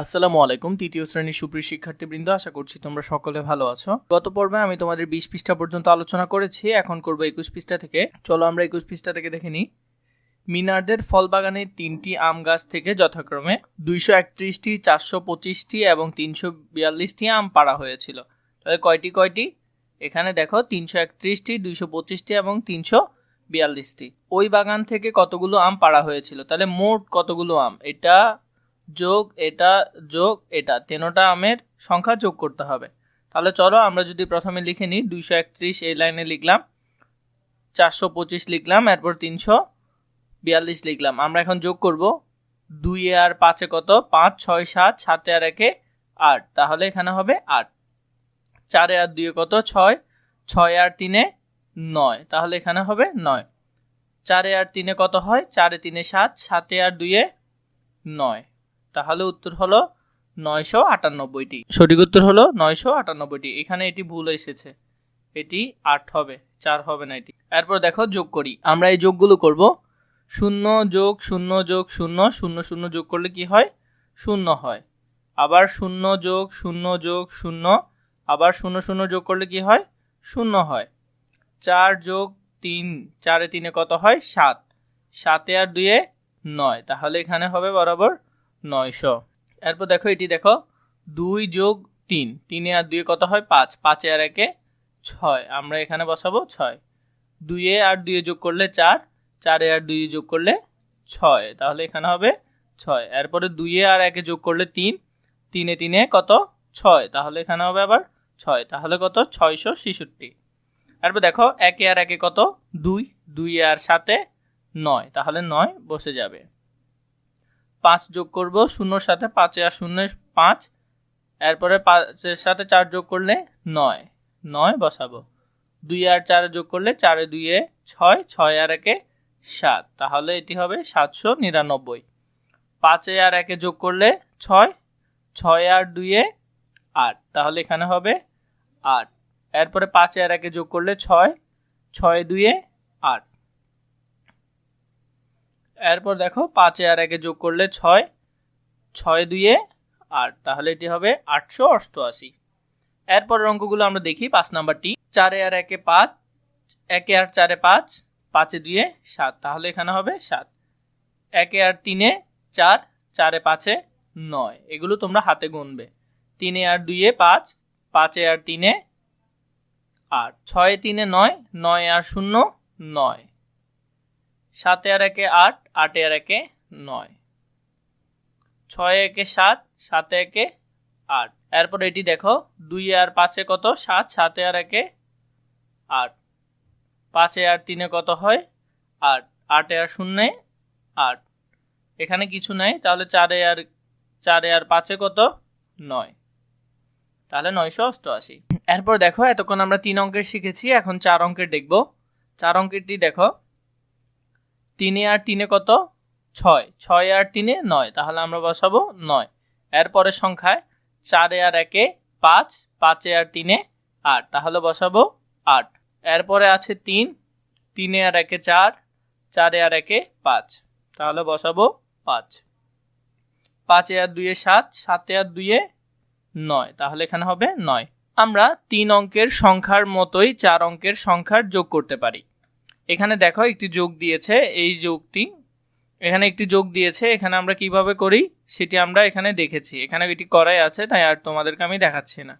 আসসালামু আলাইকুম, তৃতীয় শ্রেণির সুপ্রিয় শিক্ষার্থীবৃন্দ, আশা করছি তোমরা সকলে ভালো আছো। গত পর্বে আমি তোমাদের বিশ পৃষ্ঠা পর্যন্ত আলোচনা করেছি, এখন করব একুশ পৃষ্ঠা থেকে। চলো আমরা একুশ পৃষ্ঠা থেকে দেখে নিই। মিনারদের ফল বাগানে তিনটি আম গাছ থেকে যথাক্রমে দুইশো একত্রিশটি, চারশো পঁচিশটি এবং তিনশো বিয়াল্লিশটি আম পাড়া হয়েছিল। তাহলে কয়টি কয়টি? এখানে দেখো, তিনশো একত্রিশটি, দুইশো পঁচিশটি এবং তিনশো বিয়াল্লিশটি। ওই বাগান থেকে কতগুলো আম পাড়া হয়েছিল? তাহলে মোট কতগুলো আম? এটা যোগ এটা যোগ এটা, তেনোটা আমের সংখ্যা যোগ করতে হবে। তাহলে চলো আমরা যদি প্রথমে লিখে নিই, দুইশো একত্রিশ এই লাইনে লিখলাম, চারশো পঁচিশ লিখলাম, এরপর তিনশো বিয়াল্লিশ লিখলাম। আমরা এখন যোগ করব, দুই আর পাঁচে কত? পাঁচ, ছয়, সাত, সাতে আর একে আট। তাহলে এখানে হবে আট। চারে আর দুয়ে কত? ছয়। ছয় আর তিনে নয়। তাহলে এখানে হবে নয়। চারে আর তিনে কত হয়? চারে তিনে সাত, সাতে আর দুয়ে নয়। তাহলে উত্তর হলো নয়শো আটানব্বইটি। সঠিক উত্তর হলো নয়শো আটানব্বইটি। এখানে এটি ভুল এসেছে। এটি আট হবে, চার হবে না এটি। এরপর দেখো যোগ করি। আমরা এই যোগগুলো করব। শূন্য যোগ শূন্য যোগ, শূন্য শূন্য শূন্য যোগ করলে কি হয়? শূন্য হয়। আবার শূন্য যোগ শূন্য যোগ, শূন্য, আবার শূন্য শূন্য যোগ করলে কি হয়? শূন্য হয়। চার যোগ তিন, চারে তিনে কত হয়? সাত। সাতে আর দুয়ে নয়। তাহলে এখানে হবে বরাবর নয়শো। এরপর দেখো এটি দেখো, দুই যোগ তিন। তিনে আর দুয়ে কত হয়? পাঁচ। পাঁচে আর একে ছয়। আমরা এখানে বসাবো ছয়। দুইয়ে আর দুয়ে যোগ করলে চার। চারে আর দুই যোগ করলে ছয়। তাহলে এখানে হবে ছয়। এরপরে দুইয়ে আর একে যোগ করলে তিন। তিনে তিনে কত? ছয়। তাহলে এখানে হবে আবার ছয়। তাহলে কত? ছয়শো ছেষট্টি। এরপর দেখো, একে আর একে কত? দুই। দুই আর সাথে নয়। তাহলে নয় বসে যাবে। পাঁচ যোগ করব, শূন্যর সাথে পাঁচে আর শূন্য পাঁচ, এরপরে পাঁচের সাথে চার যোগ করলে নয় নয় বসাবো। দুই আর চার যোগ করলে চারে দুইয়ে ছয় ছয় আর একে সাত, তাহলে এটি হবে সাতশো নিরানব্বই। পাঁচে আর একে যোগ করলে ছয় ছয় আর দুইয়ে আট, তাহলে এখানে হবে আট। এরপরে পাঁচে আর একে যোগ করলে ছয় ছয় দুইয়ে আট। এরপর দেখো পাঁচে আর একে যোগ করলে ছয় ছয় দুইয়ে আট, তাহলে এটি হবে আটশো অষ্টআশি। এরপর অঙ্কগুলো আমরা দেখি, পাঁচ নাম্বারটি, চারে আর একে পাঁচ, একে আর চারে পাঁচ, পাঁচে দুইয়ে সাত, তাহলে এখানে হবে সাত। একে আর তিনে চার, চারে পাঁচে নয়, এগুলো তোমরা হাতে গুনবে। তিনে আর দুইয়ে পাঁচ, পাঁচে আর তিনে আট, ছয়ে তিনে নয় নয় আর শূন্য, নয়। সাতে আর একে আট, আটে আর একে নয়। ছয় একে সাত, সাতে একে আট। এরপর এটি দেখো, দুই আর পাঁচে কত? সাত, সাতে আর একে আট। পাঁচে আর তিনে কত হয়? আট। আটে আর শূন্যে আট। এখানে কিছু নাই, তাহলে চারে আর চারে আর পাঁচে কত? নয়। তাহলে নয়শো অষ্টআশি। এরপর দেখো, এতক্ষণ আমরা তিন অঙ্কের শিখেছি, এখন চার অঙ্কের দেখব। চার অঙ্কেরটি দেখো তিনে আর তিনে কত? ছয়। ছয় আর তিনে নয়। তাহলে আমরা বসাবো নয়। এরপরের সংখ্যায় চারে আর একে পাঁচ, পাঁচে আর তিনে আট। তাহলে বসাবো আট। এরপরে আছে তিন। তিনে আর একে চার, চারে আর একে পাঁচ। তাহলে বসাবো পাঁচ। পাঁচে আর দুইয়ে সাত, সাতে আর দুইয়ে নয়। তাহলে এখানে হবে নয়। আমরা তিন অঙ্কের সংখ্যার মতোই চার অঙ্কের সংখ্যার যোগ করতে পারি। এখানে দেখো একটি যোগ দিয়েছে, এই যোগটি। এখানে একটি যোগ দিয়েছে, এখানে আমরা কীভাবে করি? সেটি আমরা এখানে দেখেছি। এখানে এটি করাই আছে, তাই আর তোমাদেরকে আমি দেখাচ্ছি না।